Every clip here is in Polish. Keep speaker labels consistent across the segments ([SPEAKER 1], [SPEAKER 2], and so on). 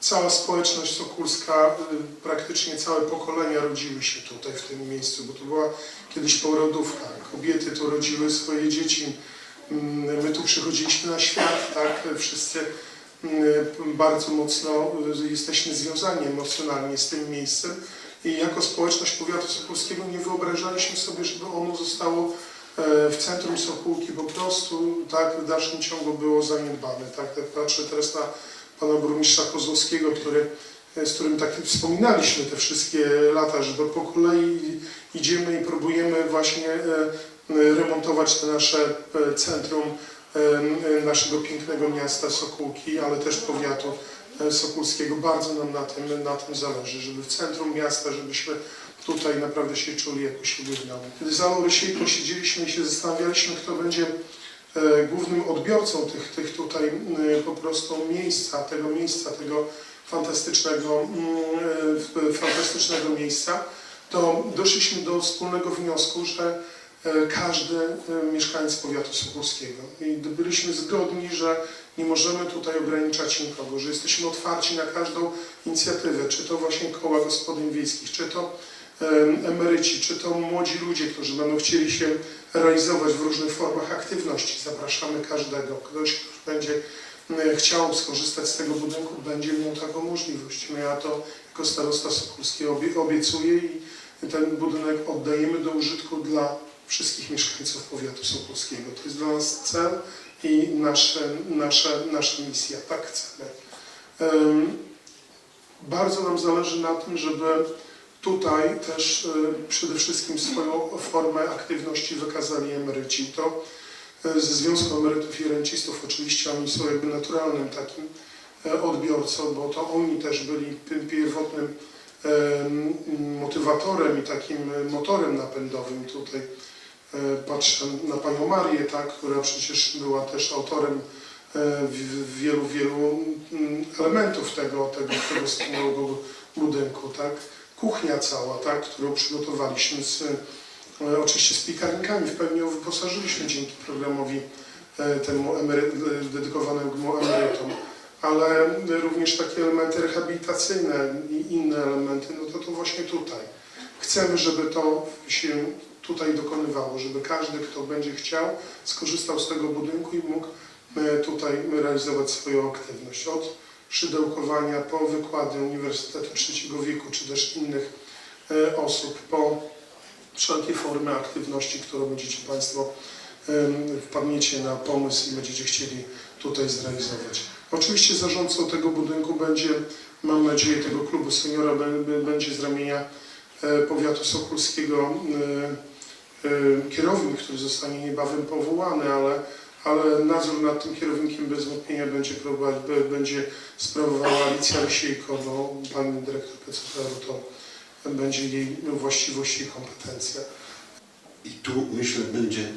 [SPEAKER 1] cała społeczność sokulska, y, praktycznie całe pokolenia rodziły się tutaj w tym miejscu, bo to była kiedyś porodówka. Kobiety tu rodziły swoje dzieci. Mm, My tu przychodziliśmy na świat, tak? Wszyscy mm, bardzo mocno y, jesteśmy związani emocjonalnie z tym miejscem i jako społeczność powiatu sokulskiego nie wyobrażaliśmy sobie, żeby ono zostało e, w centrum Sokółki po prostu tak w dalszym ciągu było zaniedbane. Tak patrzę teraz na pana burmistrza Kozłowskiego, który, e, z którym tak wspominaliśmy te wszystkie lata, że po kolei idziemy i próbujemy właśnie e, remontować te nasze e, centrum naszego pięknego miasta Sokółki, ale też powiatu sokulskiego. Bardzo nam na tym, na tym zależy, żeby w centrum miasta, żebyśmy tutaj naprawdę się czuli jako siebie w domu. Kiedy za Laurysiejką siedzieliśmy i się zastanawialiśmy, kto będzie głównym odbiorcą tych, tych tutaj m, po prostu miejsca, tego miejsca, tego fantastycznego, mm, e, fantastycznego miejsca, to doszliśmy do wspólnego wniosku, że e, każdy e, mieszkaniec powiatu sokolskiego. I byliśmy zgodni, że nie możemy tutaj ograniczać nikogo, że jesteśmy otwarci na każdą inicjatywę, czy to właśnie koła gospodyń wiejskich, czy to emeryci, czy to młodzi ludzie, którzy będą chcieli się realizować w różnych formach aktywności. Zapraszamy każdego. Ktoś, kto będzie chciał skorzystać z tego budynku, będzie miał taką możliwość. No Ja to jako starosta Sokulski obie- obiecuję i ten budynek oddajemy do użytku dla wszystkich mieszkańców powiatu sokolskiego. To jest dla nas cel i nasze, nasze, nasza misja. Tak chcemy. Em, Bardzo nam zależy na tym, żeby tutaj też e, przede wszystkim swoją formę aktywności wykazali emeryci. To e, ze Związku Emerytów i Rencistów oczywiście oni są jakby naturalnym takim e, odbiorcą, bo to oni też byli pierwotnym em, motywatorem i takim motorem napędowym tutaj. Patrzę na Panią Marię, tak, która przecież była też autorem wielu, wielu mm, elementów tego, tego, tego wspaniałego budynku, tak. Kuchnia cała, tak, którą przygotowaliśmy z, e, oczywiście z piekarnikami, w pełni ją wyposażyliśmy dzięki programowi e, temu e, dedykowanemu emerytom, ale również takie elementy rehabilitacyjne i inne elementy, no to to właśnie tutaj. Chcemy, żeby to się tutaj dokonywało, żeby każdy, kto będzie chciał, skorzystał z tego budynku i mógł tutaj realizować swoją aktywność. Od szydełkowania po wykłady Uniwersytetu Trzeciego Wieku, czy też innych e, osób, po wszelkie formy aktywności, którą będziecie Państwo wpadniecie na pomysł i będziecie chcieli tutaj zrealizować. Oczywiście zarządcą tego budynku będzie, mam nadzieję, tego klubu seniora będzie z ramienia e, powiatu sokulskiego e, kierownik, który zostanie niebawem powołany, ale, ale nadzór nad tym kierownikiem bez wątpienia będzie, będzie sprawowała Alicja Rysiejko, bo pan dyrektor PCPR-u to będzie jej właściwość i kompetencja.
[SPEAKER 2] I tu myślę będzie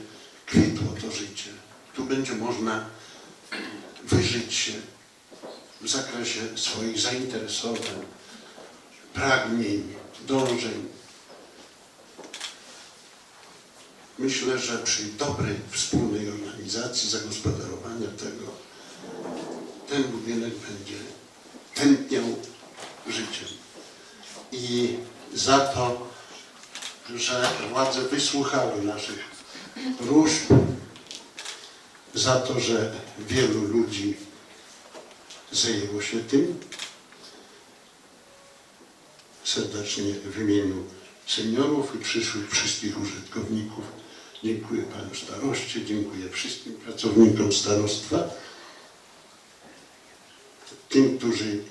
[SPEAKER 2] kwitło to życie. Tu będzie można wyżyć się w zakresie swoich zainteresowań, pragnień, dążeń. Myślę, że przy dobrej wspólnej organizacji zagospodarowania tego, ten budynek będzie tętniał życiem. I za to że władze wysłuchały naszych różb, za to, że wielu ludzi zajęło się tym. Serdecznie w imieniu seniorów i przyszłych wszystkich użytkowników dziękuję Panu Staroście, dziękuję wszystkim pracownikom starostwa, tym, którzy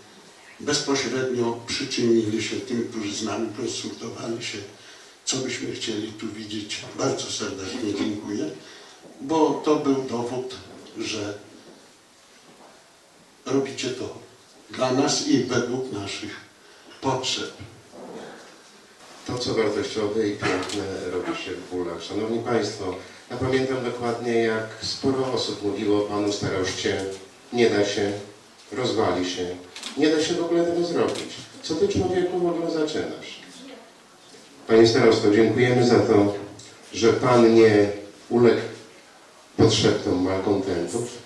[SPEAKER 2] bezpośrednio przyczynili się, tym, którzy z nami konsultowali się, co byśmy chcieli tu widzieć. Bardzo serdecznie dziękuję, bo to był dowód, że robicie to dla nas i według naszych potrzeb.
[SPEAKER 3] To, co wartościowe i piękne robi się w bólach. Szanowni Państwo, ja pamiętam dokładnie, jak sporo osób mówiło Panu staroście, nie da się, rozwali się, nie da się w ogóle tego zrobić. Co Ty człowieku w ogóle zaczynasz? Panie starosto, dziękujemy za to, że Pan nie uległ podszeptom malkontentów,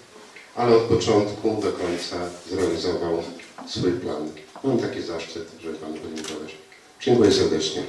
[SPEAKER 3] ale od początku do końca zrealizował swój plan. Mam taki zaszczyt, żeby Panu podziękować. Dziękuję serdecznie.